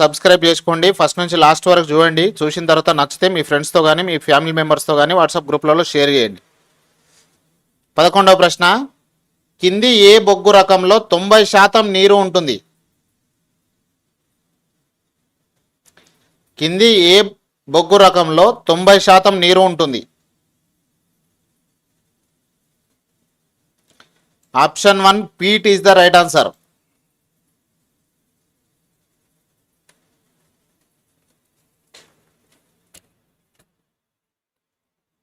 Subscribe చేసుకోండి. First నుంచి last వరకు చూడండి. చూసిన తర్వాత నచ్చితే మీ ఫ్రెండ్స్తో కానీ మీ ఫ్యామిలీ మెంబర్స్తో కానీ వాట్సాప్ గ్రూప్లలో షేర్ చేయండి. పదకొండవ ప్రశ్న. కింది ఏ బొగ్గు రకంలో తొంభై శాతం నీరు ఉంటుంది? కింది ఏ బొగ్గు రకంలో తొంభై శాతం నీరు ఉంటుంది? Option one peat is the right answer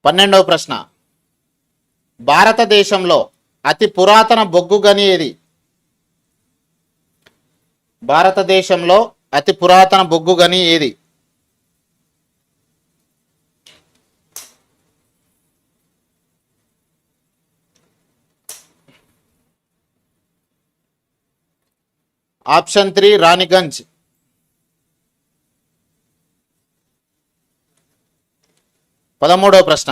పన్నెండవ ప్రశ్న. భారతదేశంలో అతి పురాతన బొగ్గు గని ఏది? భారతదేశంలో అతి పురాతన బొగ్గు గని ఏది? Option three Raniganj. పదమూడవ ప్రశ్న.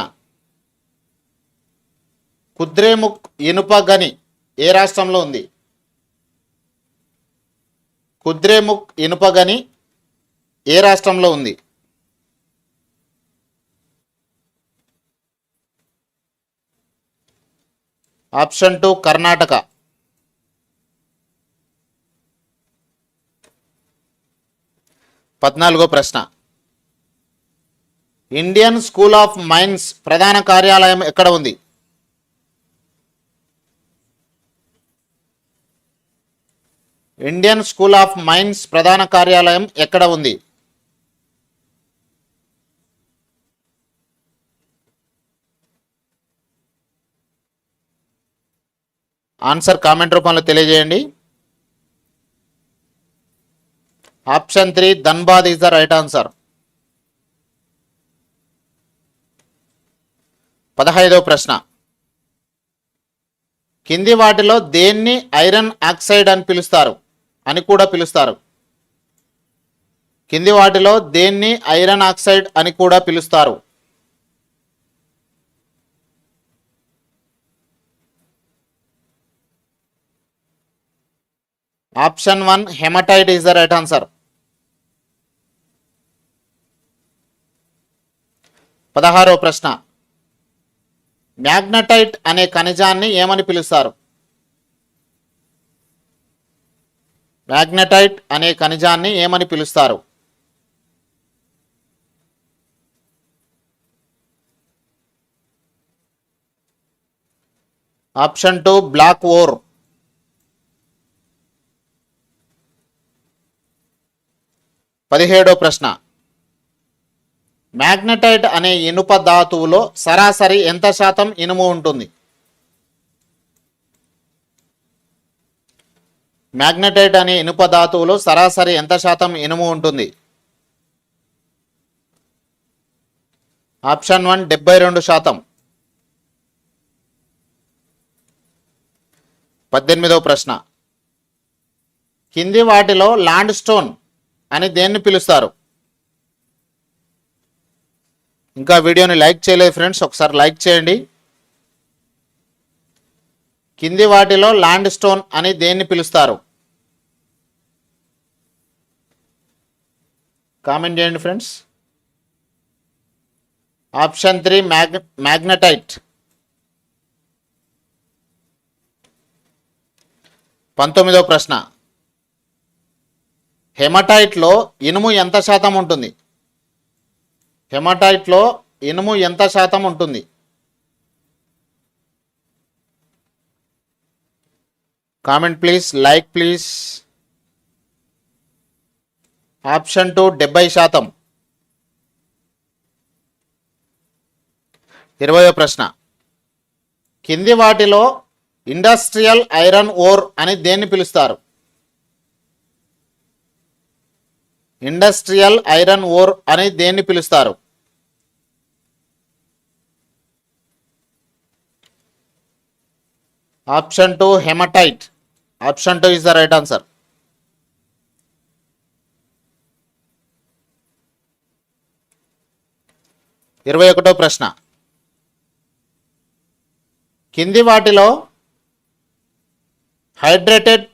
కుద్రేముఖ్ ఇనుప గని ఏ రాష్ట్రంలో ఉంది? కుద్రేముఖ్ ఇనుప గని ఏ రాష్ట్రంలో ఉంది? Option two Karnataka. పద్నాలుగో ప్రశ్న. ఇండియన్ స్కూల్ ఆఫ్ మైన్స్ ప్రధాన కార్యాలయం ఎక్కడ ఉంది? ఇండియన్ స్కూల్ ఆఫ్ మైన్స్ ప్రధాన కార్యాలయం ఎక్కడ ఉంది? ఆన్సర్ కామెంట్ రూపంలో తెలియజేయండి. Option three Dhanbad is the right answer పదహైదవ ప్రశ్న. కింది వాటిలో దేన్ని ఐరన్ ఆక్సైడ్ అని పిలుస్తారు? అని కూడా పిలుస్తారు. కింది వాటిలో దేన్ని ఐరన్ ఆక్సైడ్ అని కూడా పిలుస్తారు? Option one hematite is the right answer. పదహారవ ప్రశ్న. మ్యాగ్నటైట్ అనే ఖనిజాన్ని ఏమని పిలుస్తారు? మ్యాగ్నటైట్ అనే ఖనిజాన్ని ఏమని పిలుస్తారు? Option two black ore. పదిహేడో ప్రశ్న. మ్యాగ్నటైట్ అనే ఇనుప ధాతువులో సరాసరి ఎంత శాతం ఇనుము ఉంటుంది? మ్యాగ్నటైట్ అనే ఇనుప ధాతువులో సరాసరి ఎంత శాతం ఇనుము ఉంటుంది? ఆప్షన్ వన్ డెబ్బై రెండు శాతం. పద్దెనిమిదవ ప్రశ్న. కింది వాటిలో ల్యాండ్ స్టోన్ అని దేన్ని పిలుస్తారు? ఇంకా వీడియోని లైక్ చేయలేదు ఫ్రెండ్స్ ఒకసారి లైక్ చేయండి. కింది వాటిలో ల్యాండ్ స్టోన్ అని దేన్ని పిలుస్తారు? కామెంట్ చేయండి friends. Option three mag magnetite. పంతొమ్మిదో ప్రశ్న. హెమటైట్లో ఇనుము ఎంత శాతం ఉంటుంది? హెమటైట్లో ఇనుము ఎంత శాతం ఉంటుంది? Comment please like please. Option two డెబ్బై శాతం. ఇరవయో ప్రశ్న. కింది వాటిలో ఇండస్ట్రియల్ ఐరన్ ఓర్ అని దేన్ని పిలుస్తారు? ఇండస్ట్రియల్ ఐరన్ ఓర్ అని దేన్ని పిలుస్తారు? Option two hematite. Option two is the right answer. ఇరవై ఒకటో ప్రశ్న. కింది వాటిలో హైడ్రేటెడ్